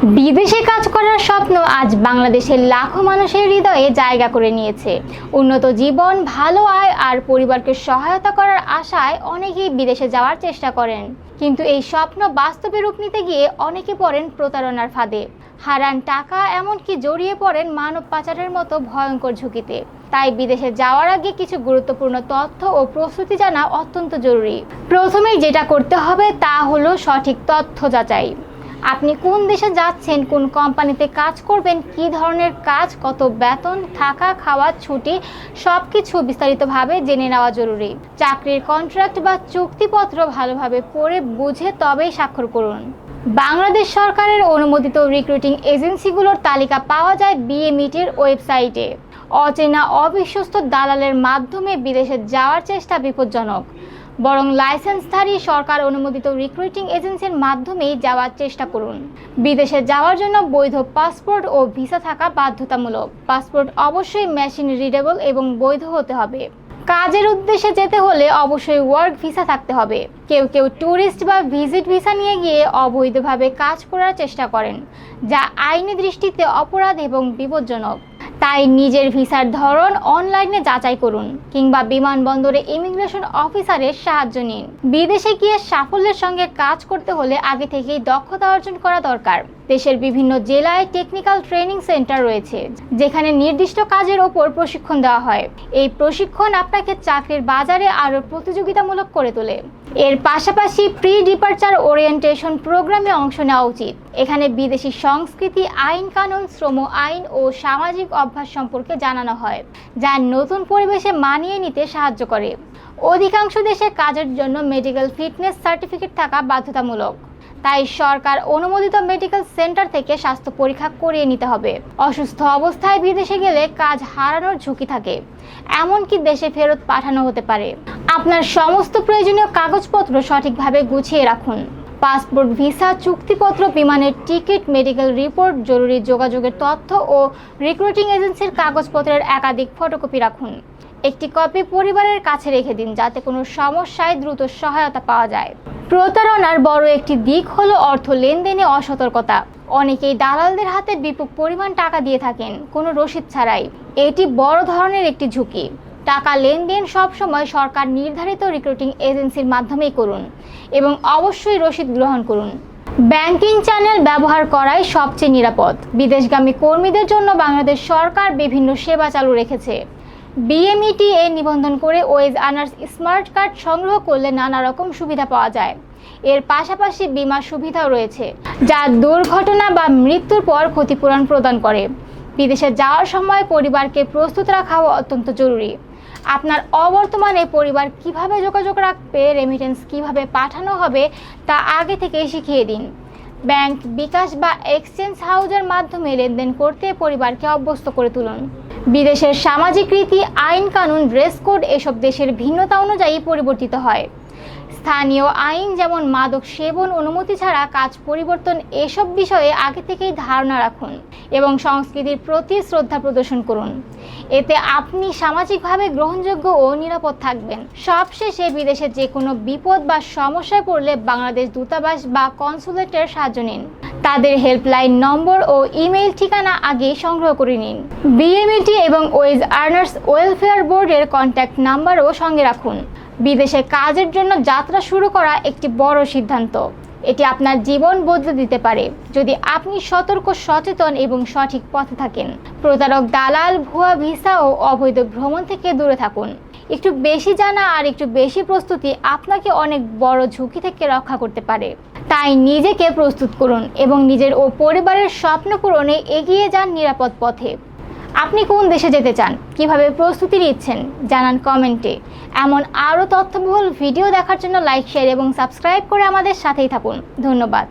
বিদেশে কাজ করার স্বপ্ন আজ বাংলাদেশের লাখো মানুষের হৃদয়ে জায়গা করে নিয়েছে। উন্নত জীবন, ভালো আয় আর পরিবারকে সহায়তা করার আশায় অনেকেই বিদেশে যাওয়ার চেষ্টা করেন। কিন্তু এই স্বপ্ন বাস্তবে রূপ নিতে গিয়ে অনেকে পড়েন প্রতারণার ফাঁদে। হারান টাকা এমনকি জড়িয়ে পড়েন মানব পাচারের মতো ভয়ঙ্কর ঝুঁকিতে। তাই বিদেশে যাওয়ার আগে কিছু গুরুত্বপূর্ণ তথ্য ও প্রস্তুতি জানা অত্যন্ত জরুরি। প্রথমেই যেটা করতে হবে তা হলো সঠিক তথ্য যাচাই। আপনি কোন দেশে যাচ্ছেন, কোন কোম্পানিতে কাজ করবেন, কি ধরনের কাজ, কত বেতন, থাকা, খাওয়া, ছুটি সব কিছু বিস্তারিতভাবে জেনে নেওয়া জরুরি। চাকরির কন্ট্রাক্ট বা চুক্তিপত্র ভালোভাবে পড়ে বুঝে তবেই স্বাক্ষর করুন। বাংলাদেশ সরকারের অনুমোদিত রিক্রুটিং এজেন্সিগুলোর তালিকা পাওয়া যায় বিএমইটির ওয়েবসাইটে। অচেনা অবিশ্বস্ত দালালের মাধ্যমে বিদেশে যাওয়ার চেষ্টা বিপজ্জনক। বরং লাইসেন্সধারী সরকার অনুমোদিত রিক্রুটিং এজেন্সির মাধ্যমেই যাওয়ার চেষ্টা করুন। বিদেশে যাওয়ার জন্য বৈধ পাসপোর্ট ও ভিসা থাকা বাধ্যতামূলক। পাসপোর্ট অবশ্যই মেশিন রিডেবল এবং বৈধ হতে হবে। কাজের উদ্দেশ্যে যেতে হলে অবশ্যই ওয়ার্ক ভিসা থাকতে হবে। কেউ কেউ ট্যুরিস্ট বা ভিজিট ভিসা নিয়ে গিয়ে অবৈধভাবে কাজ করার চেষ্টা করেন, যা আইনি দৃষ্টিতে অপরাধ এবং বিপজ্জনক। তাই নিজের ভিসার ধরন অনলাইনে যাচাই করুন কিংবা বিমানবন্দরে ইমিগ্রেশন অফিসারের সাহায্য নিন। বিদেশে গিয়ে সাফল্যের সঙ্গে কাজ করতে হলে আগে থেকেই দক্ষতা অর্জন করা দরকার। দেশের বিভিন্ন জেলায় টেকনিক্যাল ট্রেনিং সেন্টার রয়েছে, যেখানে নির্দিষ্ট কাজের ওপর প্রশিক্ষণ দেওয়া হয়। এই প্রশিক্ষণ আপনাকে চাকরির বাজারে আরও প্রতিযোগিতামূলক করে তোলে। এর পাশাপাশি প্রি ডিপার্চার ওরিয়েন্টেশন প্রোগ্রামে অংশ নেওয়া উচিত। এখানে বিদেশি সংস্কৃতি, আইন কানুন, শ্রম আইন ও সামাজিক অভ্যাস সম্পর্কে জানানো হয়, যা নতুন পরিবেশে মানিয়ে নিতে সাহায্য করে। অধিকাংশ দেশে কাজের জন্য মেডিকেল ফিটনেস সার্টিফিকেট থাকা বাধ্যতামূলক। তাই সরকার অনুমোদিত মেডিকেল সেন্টার থেকে স্বাস্থ্য পরীক্ষা করিয়ে নিতে হবে। অসুস্থ অবস্থায় বিদেশে গেলে কাজ হারানোর ঝুঁকি থাকে। এমনকি দেশে ফেরত পাঠানো হতে পারে। আপনার সমস্ত প্রয়োজনীয় কাগজপত্র সঠিকভাবে গুছিয়ে রাখুন। পাসপোর্ট, ভিসা, চুক্তিপত্র, বিমানের টিকিট, মেডিকেল রিপোর্ট, জরুরি যোগাযোগের তথ্য ও রিক্রুটিং এজেন্সির কাগজপত্রের একাধিক ফটোকপি রাখুন। একটি কপি পরিবারের কাছে রেখে দিন যাতে কোনো সমস্যায় দ্রুত সহায়তা পাওয়া যায়। প্রতারণার বড় একটি দিক হলো অর্থ লেনদেনে অসতর্কতা। অনেকেই দালালদের হাতে বিপুল পরিমাণ টাকা দিয়ে থাকেন, কোনো রসিদ ছাড়াই। এটি বড় ধরনের একটি ঝুঁকি। টাকা লেনদেন সবসময় সরকার নির্ধারিত রিক্রুটিং এজেন্সির মাধ্যমেই করুন এবং অবশ্যই রসিদ গ্রহণ করুন। ব্যাংকিং চ্যানেল ব্যবহার করাই সবচেয়ে নিরাপদ। বিদেশগামী কর্মীদের জন্য বাংলাদেশ সরকার বিভিন্ন সেবা চালু রেখেছে। বিএমইটি এ নিবন্ধন করে ওয়েজ আনার্স স্মার্ট কার্ড সংগ্রহ করলে নানা রকম সুবিধা পাওয়া যায়। এর পাশাপাশি বীমা সুবিধাও রয়েছে, যা দুর্ঘটনা বা মৃত্যুর পর ক্ষতিপূরণ প্রদান করে। বিদেশে যাওয়ার সময় পরিবারকে প্রস্তুত রাখাও অত্যন্ত জরুরি। আপনার অবর্তমানে পরিবার কীভাবে যোগাযোগ রাখবে রেমিটেন্স কীভাবে পাঠানো হবে, তা আগে থেকেই শিখিয়ে দিন। ব্যাংক, বিকাশ বা এক্সচেঞ্জ হাউজের মাধ্যমে লেনদেন করতে পরিবারকে অভ্যস্ত করে তুলুন। বিদেশের সামাজিক রীতি আইন কানুন ড্রেস কোড এসব দেশের ভিন্নতা অনুযায়ী পরিবর্তিত হয়। স্থানীয় আইন যেমন মাদক সেবন অনুমতি ছাড়া কাজ পরিবর্তন এসব বিষয়ে আগে থেকেই ধারণা রাখুন এবং সংস্কৃতির প্রতি শ্রদ্ধা প্রদর্শন করুন। এতে আপনি সামাজিকভাবে গ্রহণযোগ্য ও নিরাপদ থাকবেন। সবশেষে বিদেশে যে কোনো বিপদ বা সমস্যায় পড়লে বাংলাদেশ দূতাবাস বা কনসুলেটের সাহায্য নিন। তাদের হেল্পলাইন নম্বর ও ইমেইল ঠিকানা আগে সংগ্রহ করে নিন। বিএমইটি এবং ওয়েজ আর্নার্স ওয়েলফেয়ার বোর্ডের কন্ট্যাক্ট নাম্বারও সঙ্গে রাখুন। বিদেশে কাজের জন্য যাত্রা শুরু করা একটি বড় সিদ্ধান্ত। এটি আপনার জীবন বদলে দিতে পারে যদি আপনি সতর্ক, সচেতন এবং সঠিক পথে থাকেন। প্রতারক দালাল, ভুয়া ভিসা ও অবৈধ ভ্রমণ থেকে দূরে থাকুন। একটু বেশি জানা আর একটু বেশি প্রস্তুতি আপনাকে অনেক বড় ঝুঁকি থেকে রক্ষা করতে পারে। তাই নিজেকে প্রস্তুত করুন এবং নিজের ও পরিবারের স্বপ্ন পূরণে এগিয়ে যান নিরাপদ পথে। আপনি কোন দেশে যেতে চান? কীভাবে প্রস্তুতি নিচ্ছেন জানান কমেন্টে। এমন আরও তথ্যবহুল ভিডিও দেখার জন্য লাইক, শেয়ার এবং সাবস্ক্রাইব করে আমাদের সাথেই থাকুন। ধন্যবাদ।